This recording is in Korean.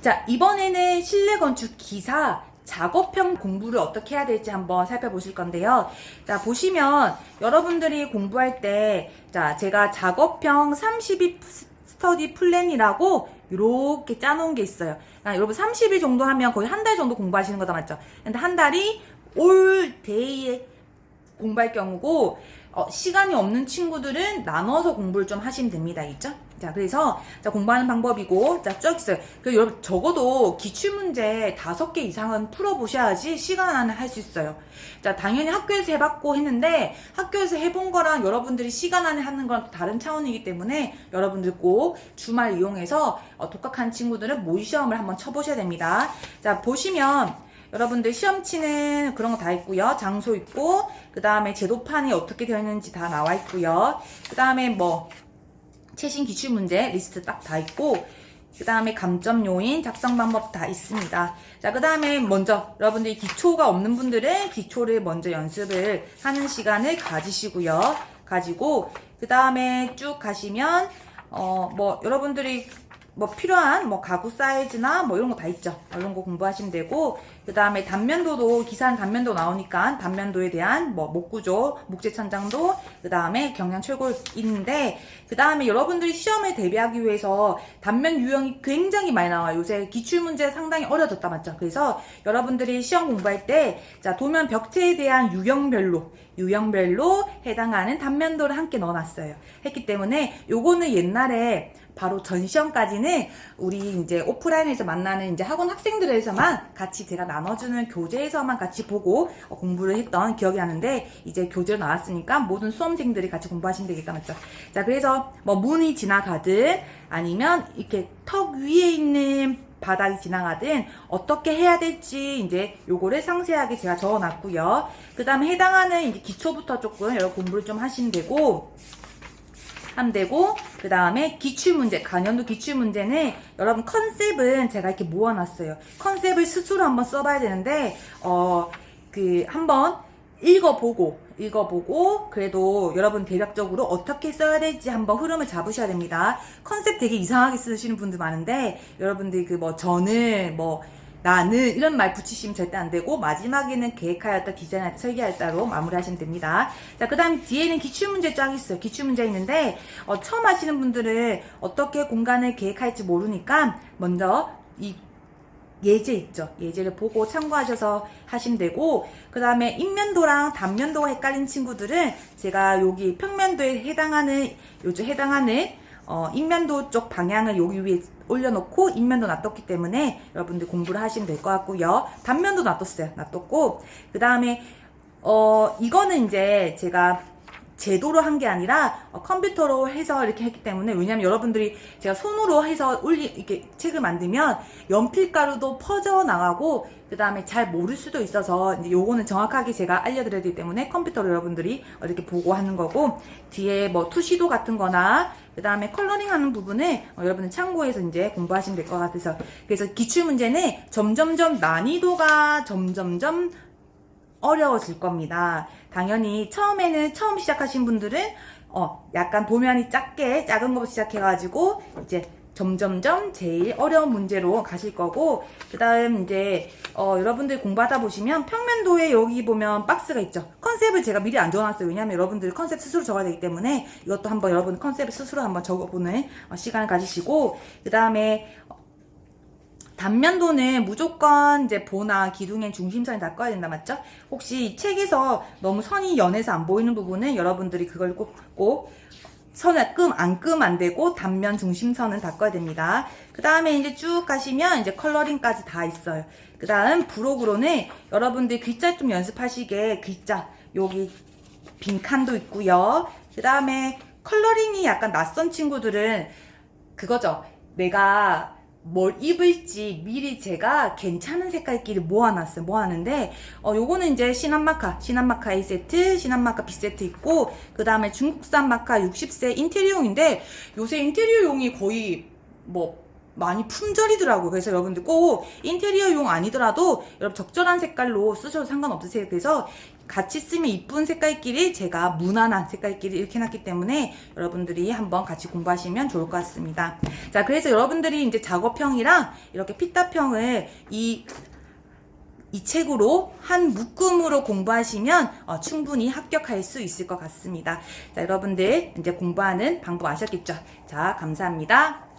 자, 이번에는 실내 건축 기사 작업형 공부를 어떻게 해야 될지 한번 살펴보실 건데요. 자, 보시면 여러분들이 공부할 때, 자, 제가 작업형 32 스터디 플랜이라고 이렇게 짜놓은 게 있어요. 그러니까 여러분 30일 정도 하면 거의 한 달 정도 공부하시는 거다 맞죠? 근데 한 달이 올 데이에 공부할 경우고 어, 시간이 없는 친구들은 나눠서 공부를 좀 하시면 됩니다. 있죠? 자, 그래서 자, 공부하는 방법이고 자, 쭉 있어요. 그 여러분 적어도 기출 문제 다섯 개 이상은 풀어 보셔야지 시간 안에 할 수 있어요. 자, 당연히 학교에서 해봤고 했는데 학교에서 해본 거랑 여러분들이 시간 안에 하는 거랑 또 다른 차원이기 때문에 여러분들 꼭 주말 이용해서 어, 독학한 친구들은 모의 시험을 한번 쳐보셔야 됩니다. 자, 보시면 여러분들 시험 치는 그런 거 다 있고요. 장소 있고, 그 다음에 제도판이 어떻게 되어 있는지 다 나와 있고요. 그 다음에 뭐, 최신 기출 문제 리스트 딱 다 있고, 그 다음에 감점 요인, 작성 방법 다 있습니다. 자, 그 다음에 먼저 여러분들이 기초가 없는 분들은 기초를 먼저 연습을 하는 시간을 가지시고요. 가지고, 그 다음에 쭉 가시면, 어, 뭐, 여러분들이 뭐 필요한 뭐 가구 사이즈나 뭐 이런 거 다 있죠. 어, 이런 거 공부하시면 되고 그 다음에 단면도도 기사는 단면도 나오니까 단면도에 대한 뭐 목구조, 목재 천장도 그 다음에 경량 철골 있는데 그 다음에 여러분들이 시험에 대비하기 위해서 단면 유형이 굉장히 많이 나와요. 요새 기출 문제 상당히 어려졌다 맞죠? 그래서 여러분들이 시험 공부할 때 자 도면 벽체에 대한 유형별로 유형별로 해당하는 단면도를 함께 넣어놨어요. 했기 때문에 요거는 옛날에 바로 전 시험까지는 우리 이제 오프라인에서 만나는 이제 학원 학생들에서만 같이 제가 나눠주는 교재에서만 같이 보고 어, 공부를 했던 기억이 나는데 이제 교재로 나왔으니까 모든 수험생들이 같이 공부하시면 되겠다 맞죠? 자 그래서 뭐 문이 지나가든 아니면 이렇게 턱 위에 있는 바닥이 지나가든 어떻게 해야 될지 이제 요거를 상세하게 제가 적어놨고요. 그 다음에 해당하는 이제 기초부터 조금 여러 공부를 좀 하시면 되고 하면 되고 그 다음에 기출문제 간연도 기출문제는 여러분 컨셉은 제가 이렇게 모아놨어요. 컨셉을 스스로 한번 써봐야 되는데 어 그 한번 읽어보고 읽어보고 그래도 여러분 대략적으로 어떻게 써야 될지 한번 흐름을 잡으셔야 됩니다. 컨셉 되게 이상하게 쓰시는 분들 많은데 여러분들이 그뭐 저는 뭐 나는 이런 말 붙이시면 절대 안 되고 마지막에는 계획하였다 디자인하였다 설계하였다로 마무리하시면 됩니다. 자 그 다음에 뒤에는 기출문제 쫙 있어요. 기출문제 있는데 어, 처음 하시는 분들은 어떻게 공간을 계획할지 모르니까 먼저 이 예제 있죠. 예제를 보고 참고하셔서 하시면 되고, 그 다음에 인면도랑 단면도가 헷갈린 친구들은 제가 여기 평면도에 해당하는, 요즘 해당하는, 어, 인면도 쪽 방향을 여기 위에 올려놓고 인면도 놔뒀기 때문에 여러분들 공부를 하시면 될 것 같고요. 단면도 놔뒀어요. 놔뒀고, 그 다음에, 어, 이거는 이제 제가 제도로 한 게 아니라 어, 컴퓨터로 해서 이렇게 했기 때문에 왜냐면 여러분들이 제가 손으로 해서 올리 이렇게 책을 만들면 연필가루도 퍼져 나가고 그 다음에 잘 모를 수도 있어서 이제 요거는 정확하게 제가 알려드려야 되기 때문에 컴퓨터로 여러분들이 이렇게 보고 하는 거고 뒤에 뭐 투시도 같은 거나 그 다음에 컬러링 하는 부분을 어, 여러분은 참고해서 이제 공부하시면 될 것 같아서. 그래서 기출 문제는 점점점 난이도가 점점점 어려워질 겁니다. 당연히 처음에는 처음 시작하신 분들은 어 약간 도면이 작게 작은 것부터 시작해가지고 이제 점점점 제일 어려운 문제로 가실 거고 그 다음 이제 어 여러분들 공부하다 보시면 평면도에 여기 보면 박스가 있죠 컨셉을 제가 미리 안 적어놨어요 왜냐면 여러분들 컨셉 스스로 적어야 되기 때문에 이것도 한번 여러분 컨셉을 스스로 한번 적어보는 어, 시간을 가지시고 그 다음에 단면도는 무조건 이제 보나 기둥의 중심선이 닦아야 된다 맞죠? 혹시 이 책에서 너무 선이 연해서 안 보이는 부분은 여러분들이 그걸 꼭, 꼭 선을 끔, 안끔 안 되고 단면 중심선은 닦아야 됩니다. 그 다음에 이제 쭉 가시면 이제 컬러링까지 다 있어요. 그 다음 부록으로는 여러분들 글자 좀 연습하시게 글자 여기 빈 칸도 있고요. 그 다음에 컬러링이 약간 낯선 친구들은 그거죠. 내가 뭘 입을지 미리 제가 괜찮은 색깔끼리 모아놨어요. 모아놨는데, 어, 요거는 이제 시남마카, 시남마카 A 세트, 시남마카 B 세트 있고, 그 다음에 중국산 마카 60세 인테리어용인데, 요새 인테리어용이 거의 뭐, 많이 품절이더라고요. 그래서 여러분들 꼭 인테리어용 아니더라도 여러분 적절한 색깔로 쓰셔도 상관없으세요. 그래서 같이 쓰면 이쁜 색깔끼리 제가 무난한 색깔끼리 이렇게 해놨기 때문에 여러분들이 한번 같이 공부하시면 좋을 것 같습니다. 자, 그래서 여러분들이 이제 작업형이랑 이렇게 피타형을 이 이 책으로 한 묶음으로 공부하시면 어, 충분히 합격할 수 있을 것 같습니다. 자, 여러분들 이제 공부하는 방법 아셨겠죠? 자, 감사합니다.